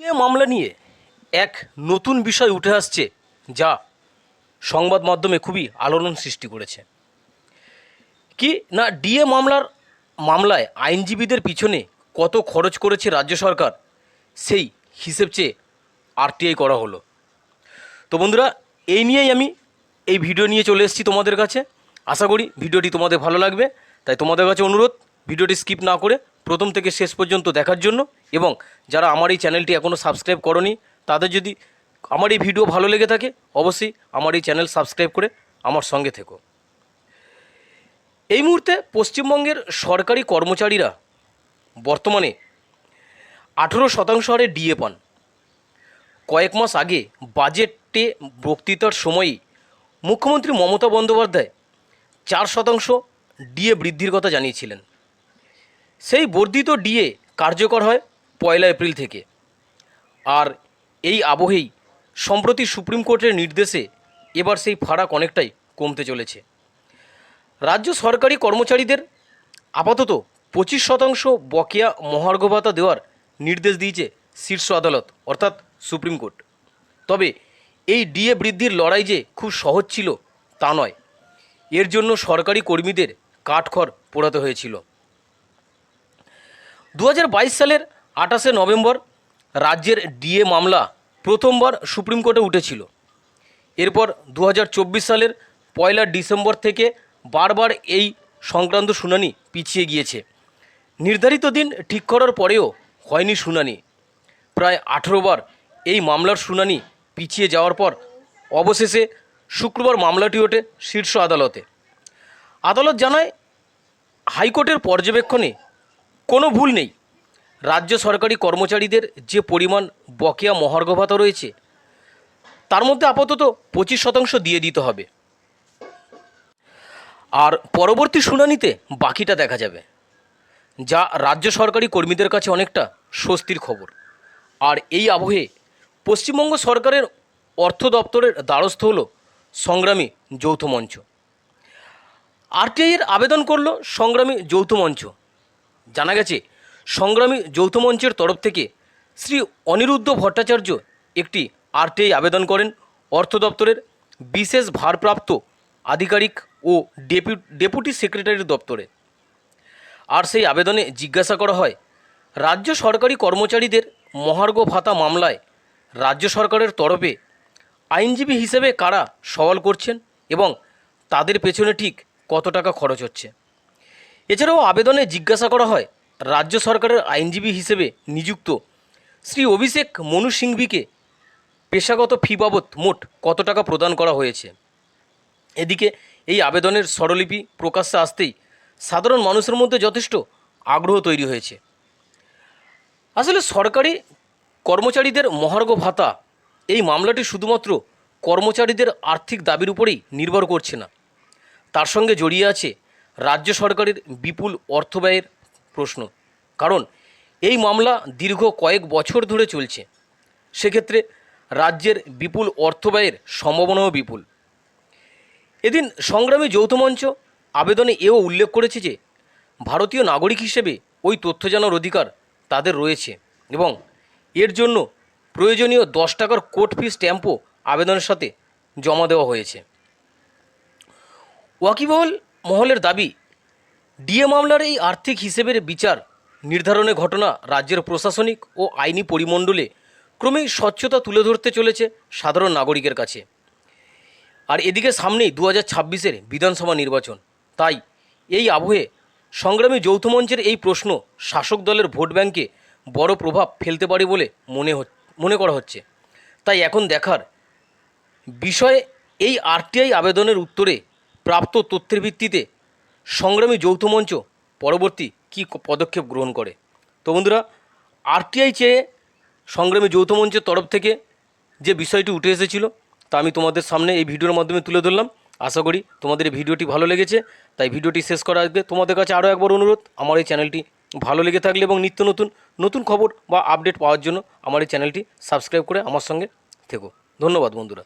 এ মামলা নিয়ে এক নতুন বিষয় উঠে আসছে যা সংবাদ মাধ্যমে খুবই আলোড়ন সৃষ্টি করেছে। কি না ডিএ মামলার মামলায় আইনজীবীদের পিছনে কত খরচ করেছে রাজ্য সরকার, সেই হিসেব চেয়ে আরটিআই করা হলো। তো বন্ধুরা, এই নিয়েই আমি এই ভিডিও নিয়ে চলে এসেছি তোমাদের কাছে। আশা করি ভিডিওটি তোমাদের ভালো লাগবে। তাই তোমাদের কাছে অনুরোধ, ভিডিওটি স্কিপ না করে প্রথম থেকে শেষ পর্যন্ত দেখার জন্য এবং যারা আমার এই চ্যানেলটি এখনও সাবস্ক্রাইব করনি, তাদের যদি আমার এই ভিডিও ভালো লেগে থাকে, অবশ্যই আমার এই চ্যানেল সাবস্ক্রাইব করে আমার সঙ্গে থেকো। এই মুহূর্তে পশ্চিমবঙ্গের সরকারি কর্মচারীরা বর্তমানে আঠেরো শতাংশ হারে ডিএ পান। কয়েক মাস আগে বাজেটে বক্তৃতার সময়ই মুখ্যমন্ত্রী মমতা বন্দ্যোপাধ্যায় চার শতাংশ ডিএ বৃদ্ধির কথা জানিয়েছিলেন। সেই বর্ধিত ডিএ কার্যকর হয় পয়লা এপ্রিল থেকে। আর এই আবহেই সম্প্রতি সুপ্রিম কোর্টের নির্দেশে এবার সেই ফারাক অনেকটাই কমতে চলেছে। রাজ্য সরকারি কর্মচারীদের আপাতত পঁচিশ শতাংশ বকেয়া মহার্ঘ ভাতা দেওয়ার নির্দেশ দিয়েছে শীর্ষ আদালত, অর্থাৎ সুপ্রিম কোর্ট। তবে এই ডিএ বৃদ্ধির লড়াই যে খুব সহজ ছিল তা নয়। এর জন্য সরকারি কর্মীদের কাঠখড় পোড়াতে হয়েছিল। দু হাজার বাইশ সালের আঠাশে নভেম্বর রাজ্যের ডিএ মামলা প্রথমবার সুপ্রিম কোর্টে উঠেছিল। এরপর দু হাজার চব্বিশ সালের পয়লা ডিসেম্বর থেকে বারবার এই সংক্রান্ত শুনানি পিছিয়ে গিয়েছে। নির্ধারিত দিন ঠিক করার পরেও হয়নি শুনানি। প্রায় বার এই মামলার শুনানি পিছিয়ে যাওয়ার পর অবশেষে শুক্রবার মামলাটি ওঠে শীর্ষ আদালতে। আদালত জানায়, হাইকোর্টের পর্যবেক্ষণে কোনো ভুল নেই। রাজ্য সরকারি কর্মচারীদের যে পরিমাণ বকেয়া মহার্ঘ ভাতা রয়েছে, তার মধ্যে আপাতত পঁচিশ শতাংশ দিয়ে দিতে হবে। আর পরবর্তী শুনানিতে বাকিটা দেখা যাবে, যা রাজ্য সরকারি কর্মীদের কাছে অনেকটা স্বস্তির খবর। আর এই আবহে পশ্চিমবঙ্গ সরকারের অর্থ দপ্তরের দ্বারস্থ হল সংগ্রামী যৌথ মঞ্চ। আরটিআইয়ের আবেদন করল সংগ্রামী যৌথ মঞ্চ। জানা গেছে, সংগ্রামী যৌথ মঞ্চের তরফ থেকে শ্রী অনিরুদ্ধ ভট্টাচার্য একটি আরটিআই আবেদন করেন। অর্থ দপ্তরের বিশেষ ভারপ্রাপ্ত আধিকারিক ও ডেপু ডেপুটি সেক্রেটারির দপ্তরে। আর সেই আবেদনে জিজ্ঞাসা করা হয়, রাজ্য সরকারি কর্মচারীদের মহার্ঘ ভাতা মামলায় রাজ্য সরকারের তরফে আইনজীবী হিসেবে কারা সওয়াল করছেন এবং তাদের পেছনে ঠিক কত টাকা খরচ হচ্ছে? এছাড়াও আবেদনে জিজ্ঞাসা করা হয়, রাজ্য সরকারের আইনজীবী হিসেবে নিযুক্ত শ্রী অভিষেক মনু সিংভিকে পেশাগত ফি বাবদ মোট কত টাকা প্রদান করা হয়েছে? এদিকে এই আবেদনের স্বরলিপি প্রকাশ্যে আসতেই সাধারণ মানুষের মধ্যে যথেষ্ট আগ্রহ তৈরি হয়েছে। আসলে সরকারি কর্মচারীদের মহার্ঘ ভাতা এই মামলাটি শুধুমাত্র কর্মচারীদের আর্থিক দাবির উপরেই নির্ভর করছে না। তার সঙ্গে জড়িয়ে আছে রাজ্য সরকারের বিপুল অর্থব্যয়ের প্রশ্ন। কারণ এই মামলা দীর্ঘ কয়েক বছর ধরে চলছে। সেক্ষেত্রে রাজ্যের বিপুল অর্থব্যয়ের সম্ভাবনাও বিপুল। এদিন সংগ্রামী যৌথ মঞ্চ আবেদনে এও উল্লেখ করেছে যে, ভারতীয় নাগরিক হিসেবে ওই তথ্য জানার অধিকার তাদের রয়েছে এবং এর জন্য প্রয়োজনীয় দশ টাকার কোর্ট ফি স্ট্যাম্পও আবেদনের সাথে জমা দেওয়া হয়েছে। ওয়াকিবহল মহলের দাবি, ডিএ মামলার এই আর্থিক হিসেবের বিচার নির্ধারণের ঘটনা রাজ্যের প্রশাসনিক ও আইনি পরিমণ্ডলে ক্রমেই স্বচ্ছতা তুলে ধরতে চলেছে সাধারণ নাগরিকের কাছে। আর এদিকে সামনেই দু হাজার ছাব্বিশের বিধানসভা নির্বাচন। তাই এই আবহে সংগ্রামী যৌথ মঞ্চের এই প্রশ্ন শাসক দলের ভোট ব্যাংকে বড় প্রভাব ফেলতে পারে বলে মনে মনে করা হচ্ছে। তাই এখন দেখার বিষয়ে এই আরটিআই আবেদনের উত্তরে প্রাপ্ত তথ্যের ভিত্তিতে সংগ্রামী যৌথ মঞ্চ পরবর্তী কী পদক্ষেপ গ্রহণ করে? তো বন্ধুরা আরটিআই চেয়ে সংগ্রামী যৌথ মঞ্চের তরফ থেকে যে বিষয়টি উঠে এসেছিল, তা আমি তোমাদের সামনে এই ভিডিওর মাধ্যমে তুলে ধরলাম। আশা করি তোমাদের এই ভিডিওটি ভালো লেগেছে, তাই ভিডিওটি শেষ করার আগে তোমাদের কাছে আরও একবার অনুরোধ, আমার এই চ্যানেলটি ভালো লেগে থাকলে এবং নিত্য নতুন নতুন খবর বা আপডেট পাওয়ার জন্য আমার এই চ্যানেলটি সাবস্ক্রাইব করে আমার সঙ্গে থেকো। ধন্যবাদ বন্ধুরা।